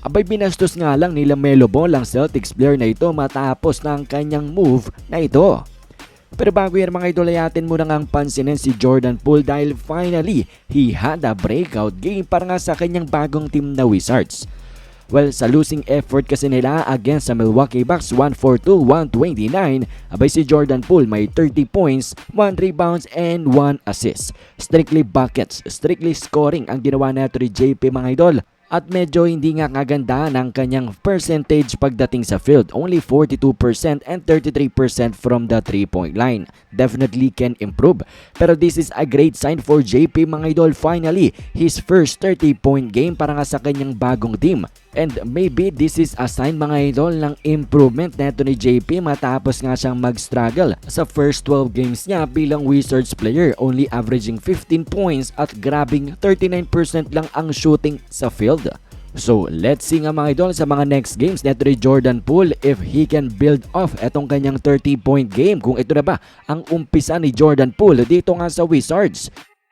Abay binastos nga lang nila Melo Ball ang Celtics player na ito matapos ng kanyang move na ito. Pero bago yan mga idol ay atin muna nga ang pansinin si Jordan Poole dahil finally he had a breakout game para nga sa kanyang bagong team na Wizards. Well, sa losing effort kasi nila against sa Milwaukee Bucks 142-129, abay si Jordan Poole may 30 points, 1 rebounds, and 1 assist. Strictly buckets, strictly scoring ang ginawa nato ni JP mga idol. At medyo hindi nga kaganda ng kanyang percentage pagdating sa field. Only 42% and 33% from the 3-point line. Definitely can improve. Pero this is a great sign for JP mga idol. Finally, his first 30-point game para nga sa kanyang bagong team. And maybe this is a sign mga idol ng improvement neto ni JP matapos nga siyang mag-struggle sa first 12 games niya bilang Wizards player only averaging 15 points at grabbing 39% lang ang shooting sa field. So let's see nga mga idol sa mga next games neto ni Jordan Poole if he can build off etong kanyang 30 point game kung ito na ba ang umpisa ni Jordan Poole dito nga sa Wizards.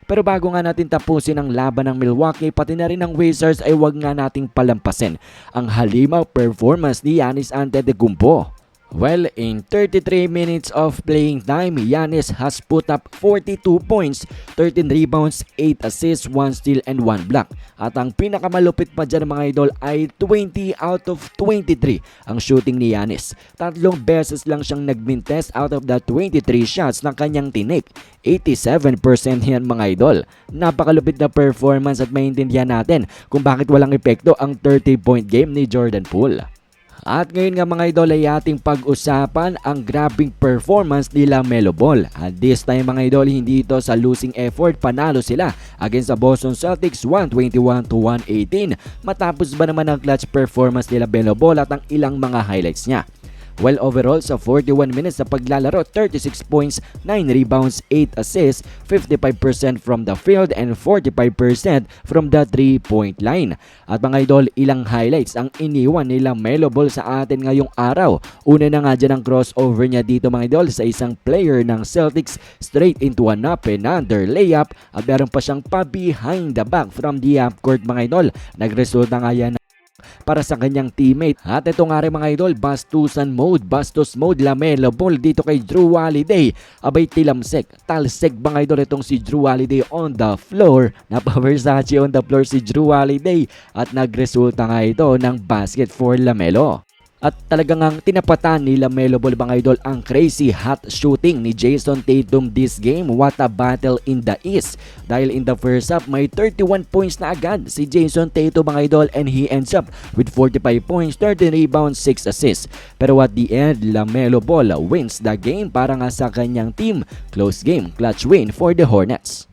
Pero bago nga natin tapusin ang laban ng Milwaukee pati na rin ng Wizards ay wag nga nating palampasin ang halimaw performance ni Giannis Antetokounmpo. Well, in 33 minutes of playing time, Giannis has put up 42 points, 13 rebounds, 8 assists, 1 steal, and 1 block. At ang pinakamalupit pa dyan mga idol ay 20 out of 23 ang shooting ni Giannis. Tatlong beses lang siyang nagmintes out of the 23 shots na kanyang tinik. 87% yan mga idol. Napakalupit na performance at maintindihan natin kung bakit walang epekto ang 30-point game ni Jordan Poole. At ngayon nga mga idol ay ating pag-usapan ang grabing performance nila Melo Ball. At this time mga idol hindi ito sa losing effort panalo sila against the Boston Celtics 121 to 118 matapos ba naman ang clutch performance nila Melo Ball at ang ilang mga highlights niya. Well overall sa 41 minutes na paglalaro, 36 points, 9 rebounds, 8 assists, 55% from the field and 45% from the 3-point line. At mga idol, ilang highlights ang iniwan nila Melo Ball sa atin ngayong araw. Una na nga dyan ang crossover niya dito mga idol sa isang player ng Celtics straight into an up and under layup at meron pa siyang pa behind the back from the half court mga idol. Nagresulta nga yan para sa kanyang teammate. At ito nga rin mga idol, bastusan mode, bastos mode, lamelo ball dito kay Drew Holiday. Abay tilamsek, talsek mga idol itong si Drew Holiday on the floor. Napa-Versace on the floor si Drew Holiday at nagresulta nga ito ng basket for Lamelo. At talagang ang tinapatan ni Lamelo Ball mga idol ang crazy hot shooting ni Jason Tatum this game. What a battle in the East. Dahil in the first half may 31 points na agad si Jason Tatum mga idol and he ends up with 45 points, 13 rebounds, 6 assists. Pero at the end, Lamelo Ball wins the game para nga sa kanyang team. Close game, clutch win for the Hornets.